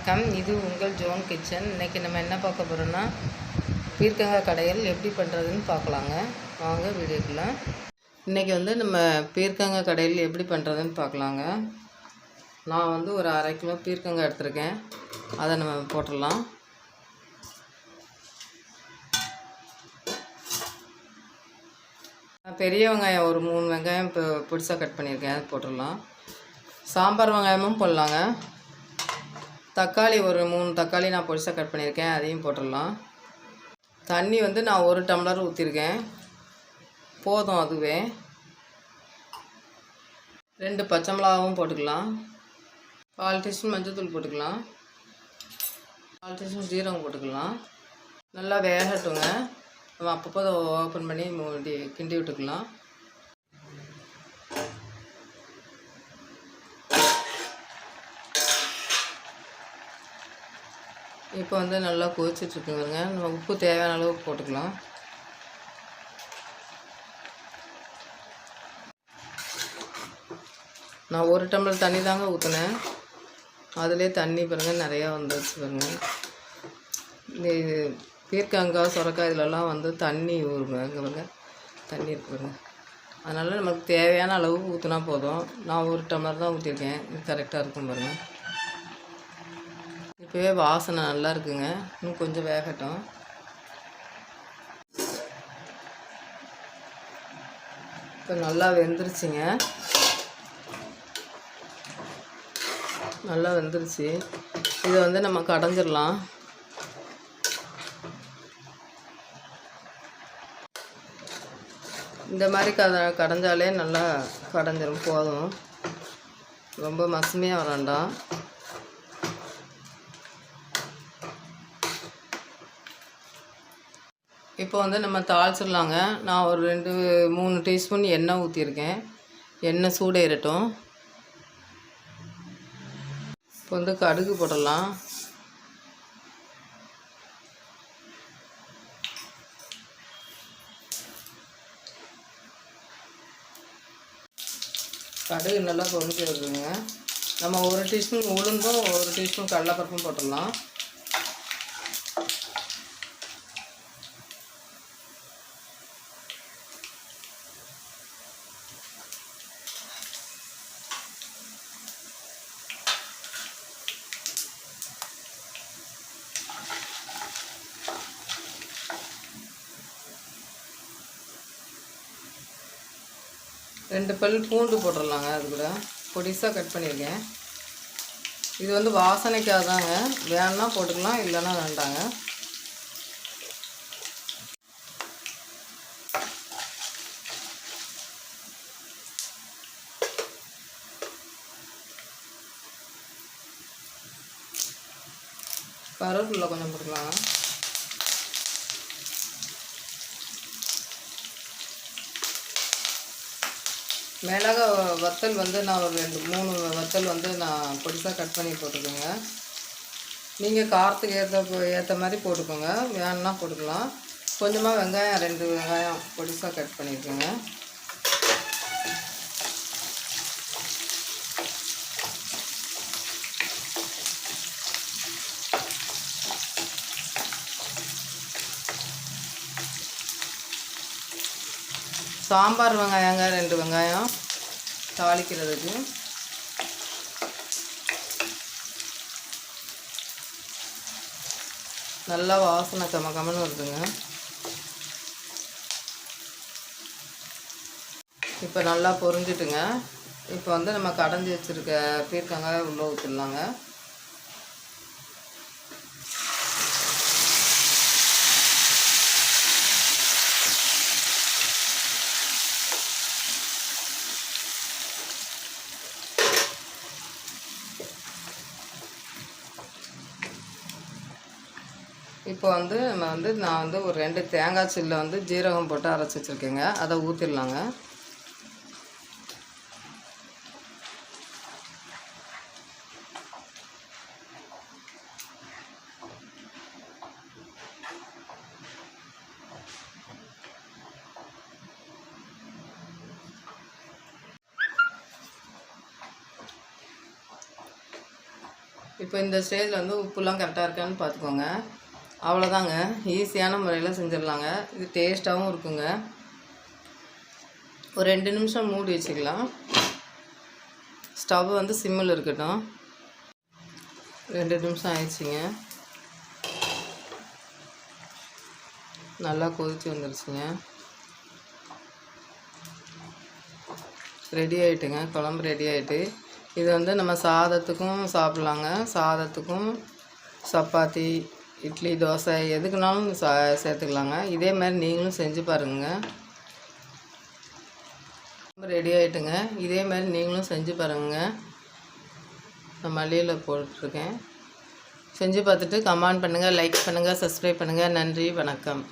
வணக்கம். இது உங்கள் ஜோன் கிச்சன். இன்றைக்கி நம்ம என்ன பார்க்க போகிறோன்னா பீர்க்கங்காய் கடையில் எப்படி பண்ணுறதுன்னு பார்க்கலாங்க. வாங்க வீடியோக்குள்ள. இன்றைக்கி வந்து நம்ம பீர்க்கங்காய் கடையில் எப்படி பண்ணுறதுன்னு பார்க்கலாங்க. நான் வந்து ஒரு அரை கிலோ பீர்க்கங்காய் எடுத்திருக்கேன். அதை நம்ம போட்டுடலாம். நான் பெரிய வெங்காயம் ஒரு மூணு வெங்காயம் இப்போ பிடிச்சா கட் பண்ணியிருக்கேன். அது போட்டுடலாம். சாம்பார் வெங்காயமும் போடலாங்க. தக்காளி ஒரு மூணு தக்காளி நான் பொடிசாக கட் பண்ணியிருக்கேன் அதையும் போட்டுடலாம். தண்ணி வந்து நான் ஒரு டம்ளர் ஊற்றிருக்கேன் போதும் அதுவே. ரெண்டு பச்சை மிளகாவும் போட்டுக்கலாம். கால் டீஸ்பூன் மஞ்சள்தூள் போட்டுக்கலாம். கால் டீஸ்பூன் ஜீரகம் போட்டுக்கலாம். நல்லா வேகட்டுங்க. நம்ம அப்பப்போ அதை ஓப்பன் பண்ணி கிண்டி விட்டுக்கலாம். இப்போ வந்து நல்லா கொதிச்சிட்ருக்குங்க நம்ம உப்பு தேவையான அளவு போட்டுக்கலாம். நான் ஒரு டம்ளர் தண்ணி தாங்க ஊற்றினேன் அதிலே தண்ணி பாருங்கள் நிறையா வந்துருச்சு பாருங்க. இந்த இது பீர்க்கங்காய் சுரக்காய் இதிலெல்லாம் வந்து தண்ணி ஊறுங்க. இங்கே பாருங்க தண்ணி இருக்கு பாருங்க. அதனால் நமக்கு தேவையான அளவுக்கு ஊற்றினா போதும். நான் ஒரு டம்ளர் தான் ஊற்றிருக்கேன் இது கரெக்டாக இருக்கும் பாருங்கள் இப்போவே வாசனை நல்லா இருக்குங்க. இன்னும் கொஞ்சம் வேகட்டும். இப்போ நல்லா வெந்துருச்சுங்க. நல்லா வெந்துருச்சு. இதை வந்து நம்ம கடைஞ்சிடலாம் இந்த மாதிரி கத கடைஞ்சாலே நல்லா கடைஞ்சிரும் போதும். ரொம்ப மசுமையாக வேண்டாம். இப்போ வந்து நம்ம தாளிச்சிடலாங்க நான் ஒரு ரெண்டு மூணு டீஸ்பூன் எண்ணெய் ஊற்றிருக்கேன் எண்ணெய் சூடேறட்டும். இப்போ வந்து கடுகு போடலாம். கடுகு நல்லா பொரிஞ்சு வருதுங்க நம்ம ஒரு டீஸ்பூன் உளுந்தும் ஒரு டீஸ்பூன் கடலைப்பருப்பும் போட்டுடலாம். ரெண்டு பல் பூண்டு போட்டுடலாங்க அது கூட. பொடிசாக கட் பண்ணியிருக்கேன். இது வந்து வாசனைக்காக தாங்க வேணா போட்டுக்கலாம் இல்லைன்னா வேண்டாங்க. கருவேப்பிலை கொஞ்சம் போட்டுக்கலாங்க. மிளகா வத்தல் வந்து நான் ஒரு ரெண்டு மூணு வத்தல் வந்து நான் பொடிசாக கட் பண்ணி போட்டுக்கோங்க. நீங்கள் காரத்துக்கு ஏற்ற ஏற்ற மாதிரி போட்டுக்கோங்க. வேணுன்னா போட்டுக்கலாம். கொஞ்சமாக வெங்காயம் ரெண்டு வெங்காயம் பொடிசாக கட் பண்ணிக்கோங்க. சாம்பார் வெங்காயங்க ரெண்டு வெங்காயம் தாளிக்கிறதுக்கு. நல்லா வாசனை கம கமன்னு வருதுங்க. இப்போ நல்லா பொரிஞ்சிட்டுங்க. இப்போ வந்து நம்ம கடைஞ்சி வச்சுருக்க பீர்க்கங்காய் உள்ளே ஊற்றிடலாங்க இப்போ வந்து நான் வந்து நான் வந்து ஒரு ரெண்டு தேங்காய் சில்ல வந்து ஜீரகம் போட்டு அரைச்சி வச்சுருக்கேங்க. அதை ஊற்றிடலாங்க இப்போ இந்த ஸ்டேஜில் வந்து உப்புலாம் கரெக்டாக இருக்கான்னு பார்த்துக்கோங்க. அவ்வளோதாங்க. ஈஸியான முறையில் செஞ்சிடலாங்க. இது டேஸ்ட்டாகவும் இருக்குங்க. ஒரு ரெண்டு நிமிஷம் மூடி வச்சுக்கலாம். ஸ்டவ் வந்து சிம்மில் இருக்கட்டும். ரெண்டு நிமிஷம் ஆயிடுச்சுங்க. நல்லா கொதித்து வந்துருச்சுங்க. ரெடி ஆகிட்டுங்க குழம்பு ரெடி ஆகிட்டு இது வந்து நம்ம சாதத்துக்கும் சாப்பிட்லாங்க. சாதத்துக்கும் சப்பாத்தி இட்லி தோசை எதுக்குனாலும் சா சேர்த்துக்கலாங்க. இதே மாதிரி நீங்களும் செஞ்சு பாருங்க. ரெடி ஆகிட்டுங்க இதே மாதிரி நீங்களும் செஞ்சு பாருங்க. நான் மல்லியில் போட்டிருக்கேன் செஞ்சு பார்த்துட்டு கமெண்ட் பண்ணுங்கள் லைக் பண்ணுங்கள் சப்ஸ்கிரைப் பண்ணுங்கள் நன்றி வணக்கம்.